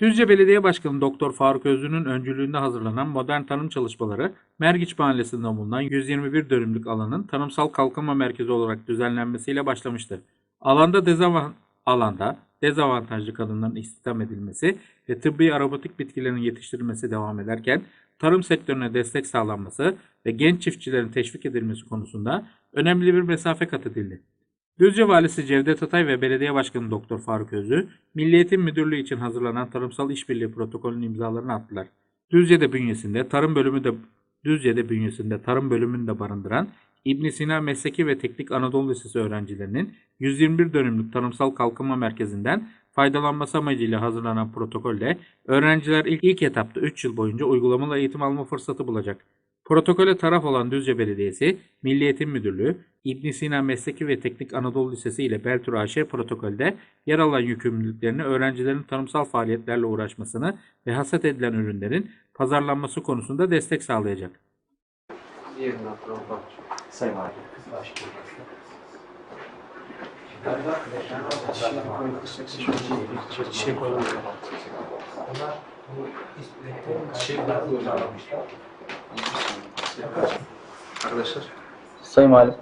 Düzce Belediye Başkanı Doktor Faruk Özlü'nün öncülüğünde hazırlanan modern tarım çalışmaları Mergiç Mahallesi'nde bulunan 121 dönümlük alanın tarımsal kalkınma merkezi olarak düzenlenmesiyle başlamıştır. Alanda dezavan alanda dezavantajlı kadınların istihdam edilmesi ve tıbbi arobotik bitkilerin yetiştirilmesi devam ederken tarım sektörüne destek sağlanması ve genç çiftçilerin teşvik edilmesi konusunda önemli bir mesafe kat edildi. Düzce Valisi Cevdet Atay ve Belediye Başkanı Doktor Faruk Özlü, Milli Eğitim Müdürlüğü için hazırlanan tarımsal işbirliği protokolünün imzalarını attılar. Düzce'de bünyesinde tarım bölümü de Düzce'de bünyesinde tarım bölümünü de barındıran İbn Sina Mesleki ve Teknik Anadolu Lisesi öğrencilerinin 121 dönümlük tarımsal kalkınma merkezinden faydalanması amacıyla hazırlanan protokolle öğrenciler ilk, ilk etapta 3 yıl boyunca uygulamalı eğitim alma fırsatı bulacak. Protokole taraf olan Düzce Belediyesi, Milli Eğitim Müdürlüğü, İbn Sina Mesleki ve Teknik Anadolu Lisesi ile Beltur AŞ protokolde yer alan yükümlülüklerini öğrencilerin tarımsal faaliyetlerle uğraşmasını ve hasat edilen ürünlerin pazarlanması konusunda destek sağlayacak. Sayın Valim. Koyalım. Arkadaşlar Sayın Valim.